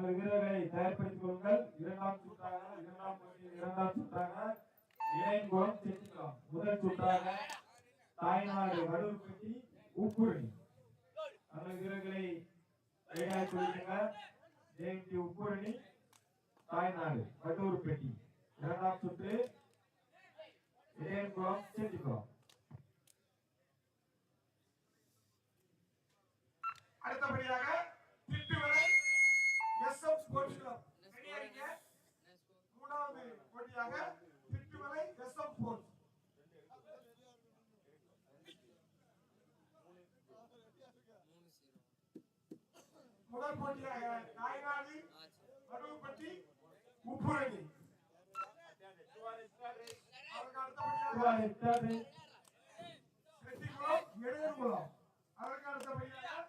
நமது வீரர்களை தயார்படுத்திக் கொள்ளுங்கள். இரண்டாம் சுற்றாக இரண்டாம் போட்டியில் இரண்டாம் சுற்றாக இணையங்குளம் செஞ்சுக்கலாம் முதல் சுற்றாக தாய்நாடு வடுவுப்பட்டி உப்புரணி. நமது வீரர்களை தயார் கொள்ளுங்க ஜெயந்தி உப்புரணி தாய்நாடு வடுவூர்பட்டி இரண்டாம் சுற்று இணையங்குளம் செஞ்சுக்கலாம் போட்டியாக திட்டுவரை எஸ் எம் ஸ்போர்ட்ஸ் முதல் போட்டியாக நாய்நாடு வடுவுப்பட்டி உப்புரணி அதற்கு அடுத்தபடியாக எட்டாவது வெற்றிக்குளம் இடையர்குளம் அதற்கு அடுத்தபடியாக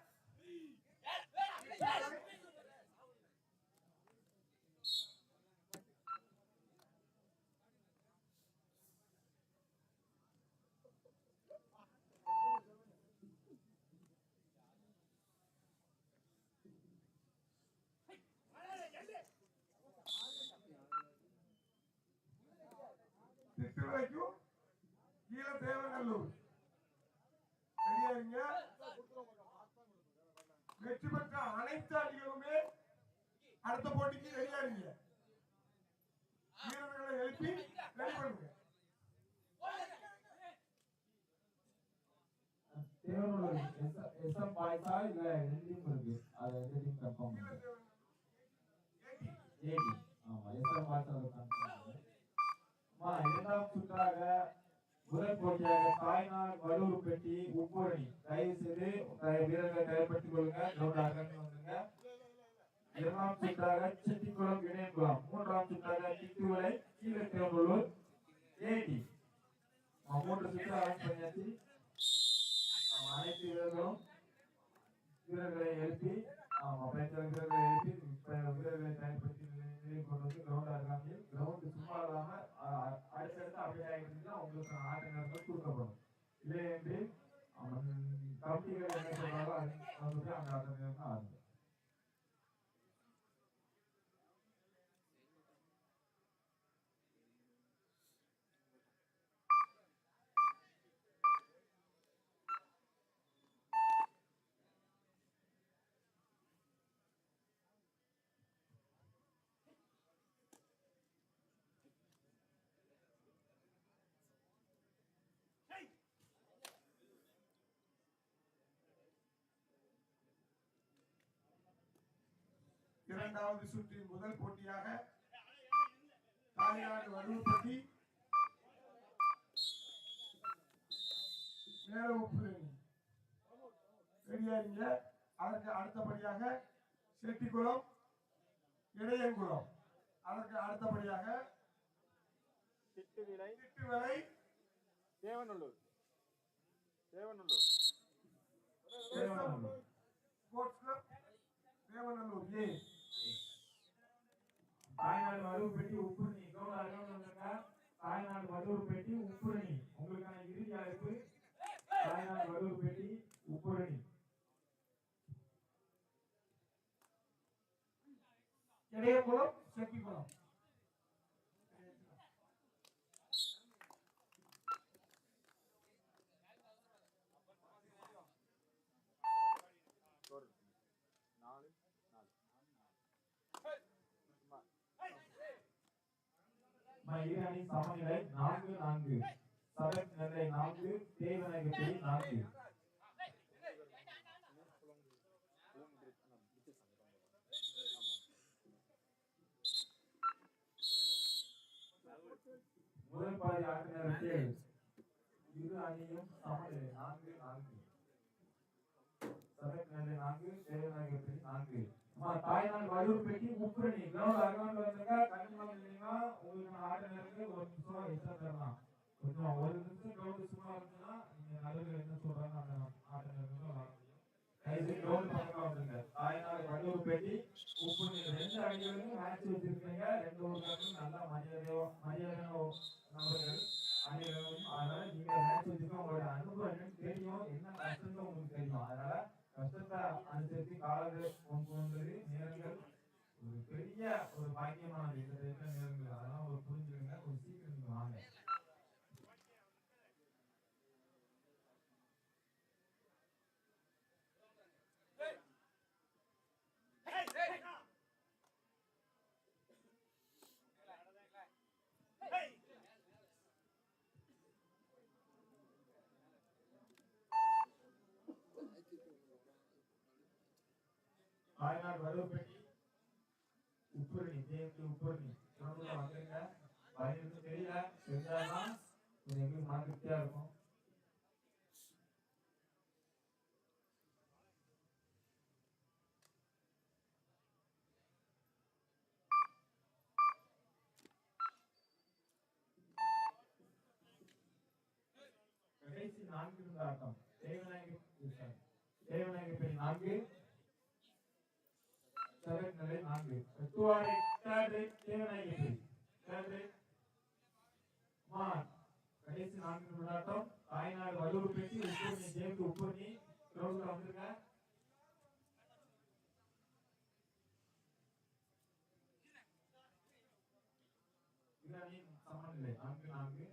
திட்டுவரைக்கும் கீழ தேவநல்லூர் ரெடியா இருங்க வெற்றி பெற்ற அனைத்து அணிகளுமே அடுத்த போட்டிக்கு ரெடியா இருங்க வீரர்களை எழுப்பி ரெடி பண்ணுங்க தேவனூர் எஸ்எம் பாய்ஸா இல்ல ரெண்டும் இருக்கு அது ரெண்டும் கன்ஃபார்ம் கீழ பண்ணுங்க தேவநல்லூர். ஏடி. ஏடி ஆமா எஸ்எம் பாய்ஸ் அது கன்ஃபார்ம் அம்மா இரண்டாம் சுற்றாக முதல் போட்டியாக தாய்நாள் வடூர் பெட்டி உப்பூரணி. தயவு செய்து வீரர்களை தயார்படுத்திக் கொள்ளுங்க கிரவுண்ட் இரண்டாம் சுற்றாக செட்டிக்குளம் இணையங்குளம் மூன்றாம் சுற்றாக திட்டுவலை கீழத்தேவனூர் ஏடி. மூன்று சுற்று அரேஞ்ச் பண்ணியாச்சு. அனைத்து வீரர்களும் வீரர்களை எழுப்பி ஆமா பயிற்சியாளர் வீரர்களை எழுப்பி வீரர்களை பயன்படுத்தி கொண்டு வந்து கிரவுண்டா இருக்காங்க கிரவுண்ட் சும்மா இல்லாம ஆ, அடுத்தடுத்து அப்படியே ஆகிட்டு உங்களுக்கு ஆட்ட நேரங்கள் கொடுக்கப்படும். இல்லை என்று இரண்டாவது சுற்றின் முதல் போட்டியாக தாய்நாடு வடுவுப்பட்டி மேல உப்புரணி ரெடியா இருங்க. அதற்கு அடுத்தபடியாக செட்டிக்குளம் இடையங்குளம். அதற்கு அடுத்தபடியாக திட்டுவிலை திட்டுவலை தேவநல்லூர். தேவநல்லூர். தேவநல்லூர். தேவநல்லூர். ஏ. தாய்நாடு வடுவு பெட்டி உப்புரணி கிரவுண்ட் அகன்று வந்துருங்க தாய்நாடு வடுவு பெட்டி உப்புரணி உங்களுக்கான இறுதி அழைப்பு தாய்நாடு வடுவு பெட்டி உப்புரணி இடையங்குளம் செட்டிக்குளம் இரு அணி சமநிலை நான்கு நான்கு. சதக் நிலை நான்கு தேவநகை நான்கு. முதல் பாதி ஆட்ட நேரத்தில் இரு அணியும் சமநிலை நான்கு நான்கு. சதக் நிலை நான்கு தேவநகை நான்கு. அம்மா தாய்நாடு வடூர் பெட்டி உப்புரணி கிரவுண்ட் அகவுண்ட் வந்துருங்க கண்டிப்பா இல்லைன்னா உங்களுக்கு ஆட்ட இருக்கு ஒரு நிமிஷம் எக்ஸ்ட்ரா தரலாம் கொஞ்சம் ஒரு நிமிஷம் கிரவுண்ட் சும்மா இருந்துச்சுன்னா நீங்க நடுவில் என்ன சொல்றாங்க அந்த ஆட்ட இருக்கு கைது கிரவுண்ட் பக்கம் வந்துருங்க தாய்நாடு பெட்டி ரெண்டு அணிகளுக்கும் மேட்ச் வச்சிருக்கீங்க ரெண்டு ஊருக்காரும் நல்லா மரியாதையோ மரியாதையான நபர்கள் அணிகளும் அதனால நீங்க மேட்ச் உங்களோட அனுபவம் என்னன்னு தெரியும் என்ன கஷ்டம்னு உங்களுக்கு தெரியும் அதனால கஷ்டத்தை அனுசரித்து காலங்கள் கொண்டு ஒரு பாக்கியமானது இந்த டைம்ல நேரங்கள். அதெல்லாம் ஒரு புரிஞ்சுக்கங்க கொஞ்சம் சீக்கிரம் நீங்க வாங்க. தாய்நாடு வலுப்பட்டி உப்புரணி தேவதி உப்புரணி. உடம்புல வந்துருங்க. பயனுக்கு தெரியல. செஞ்சாதான் கொஞ்சம் எங்களுக்கு மன திருப்தியா இருக்கும். கடைசி நான்கு இருந்த ஆட்டம். தேவநாயகர் தேவநாயகர் பெரிய நான்கு. செவன் நிலை நான்கு எட்டுவாரை தேர்டு தேவநாயகி தேர்டு மான் கடைசி நான்கு விளையாட்டம் தாய்நாடு வலுவூர் பெட்டி உப்பூர்ணி ஜெயந்தி உப்பூர்ணி கிரௌண்ட்ல வந்துருங்க இதானி சமன் இல்லை நான்கு நான்கு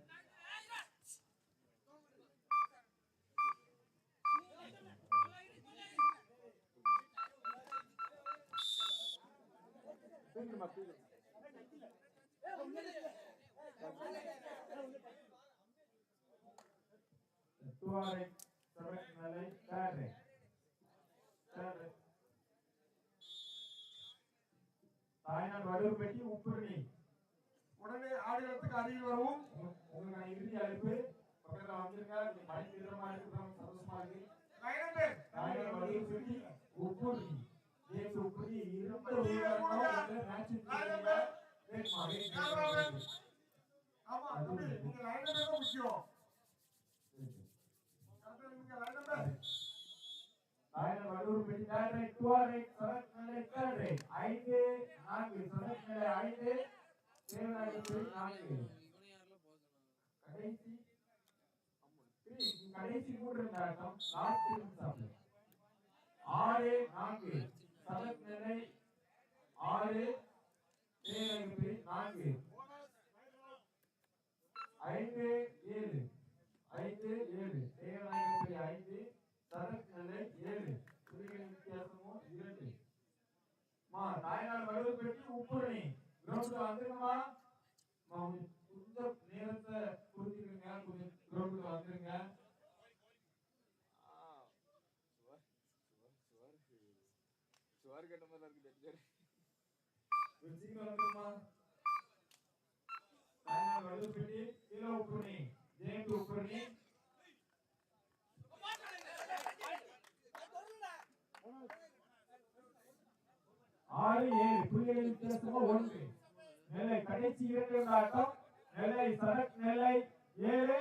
தூக்கிடுமா தூக்கிடுமா எட்டுவாரை செவன் நிலை தேர்டு தாய்நாடு வலுவூர் பெட்டி உடனே ஆடுகளத்துக்கு அருகில் வரவும். இறுதி அழைப்பு பக்கத்தில் வந்துருங்க நீங்க மணி இருக்கு சந்தோஷமா இருக்கு தாய்நாடு பெட்டி ஆமா தம்பி நீங்க லைனம்பர் தான் முக்கியம் கரெக்டா நீங்க லைனம்பர் தாய்நாடு வலுவூர் பெட்டி தேர்டு எட்டுவாரை செவன் நிலை ஐந்து நான்கு நிலை ஐந்து நான்கு கடைசி கடைசி மூன்று நாட்டம் லாஸ்ட் நிமிஷம் ஆறு நான்கு. சதக் நிலை ஆறு. ஏழு நான்கு. ஐந்து ஏழு. ஐந்து ஏழு. தேவநாயகப்படி ஐந்து சதக் நிலை ஏழு. புலிகளின் வித்தியாசமும் இரண்டு. மா தாய்நாடு வலுவு பெட்டி உப்புரணி கிரவுண்டுக்கு வந்துருங்கம்மா கொஞ்சம் சீக்கிரம் வந்துருமா தாய்நாடு வலுவு பெட்டி கீழே உப்புரணி ஜெயந்தி ஆறு ஏழு புள்ளிகளின் வித்தியாசமா ஒன்று. நெல்லை கடைசி இரண்டு ஆட்டம் நெல்லை சரக் நெல்லை ஏழு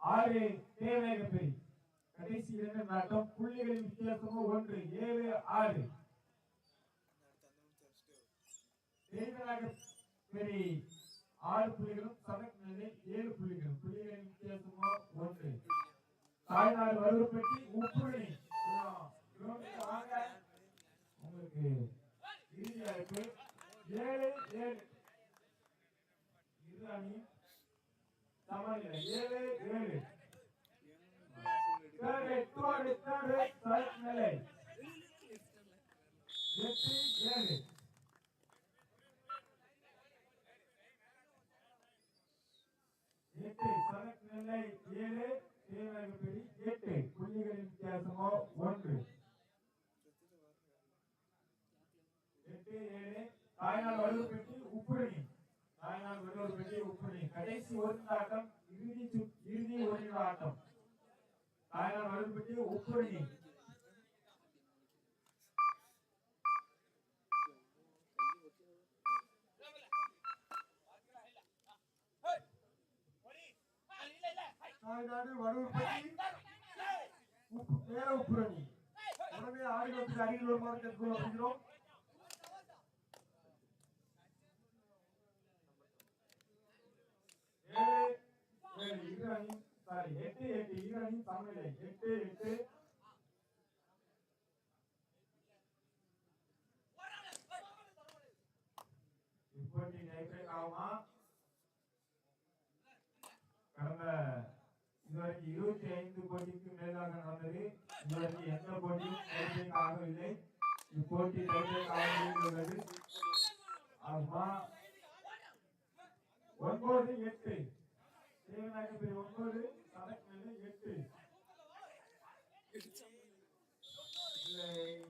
ஆறு தேவேக கடைசி இரண்டு ஆட்டம் புள்ளிகளின் வித்தியாசமா ஒன்று. ஏழு ஆறு. தேவேக பெரி ஆறு புள்ளிகளும் சரக் நிலையில் ஏழு புள்ளிகளும். புள்ளிகளின் வித்தியாசமா? ஒன்று. தாய்நாடு வலுப்பட்டி உப்புரணி. கொஞ்சம் வாங்க உங்களுக்கு இறுதியா இருக்கு. ஏழு ஏழு. இரு அணி சமநிலை. ஏழு ஏழு. தேர்டு தேர்டு தேர்டு நிலை எட்டு ஏழு எட்டு சரக் நிலை ஏழு எட்டு புள்ளிகளின் வித்தியாசமோ? ஒன்று. எட்டு ஏழு. தாய்நாள் வலுவர் பெட்டி உப்புரணி. தாய்நாள் வலுவர் பெட்டி உப்புரணி. கடைசி ஒரு ஆட்டம் இறுதி இறுதி ஒரு ஆட்டம் தாய்நாள் வலுவர் பெட்டி உப்புரணி. தாய்நாடு வடூர் பட்டி உப்பு மேல உப்புரணி உடனே ஆடுகளத்துக்கு அருகில் வருமாறு கேட்டுக்கொள்கிறோம் ஏழு ஏழு இரு அணி சாரி எட்டு எட்டு இரு அணி சமநிலை எட்டு எட்டு டைப்ரேக் ஆகுமா கடந்த இதுவரைக்கும் இருபத்தி ஐந்து போட்டிக்கு மேலாக நடந்தது. இதற்கு எந்த போட்டியும் டைப்ரேக் ஆகவில்லை இப்போட்டி டைப்ரேக் ஆகவில்லை ஆகுமா ஒன்பது எட்டு. தேவநாயகபுரி ஒன்பது சதக்கு எட்டு. இல்லை.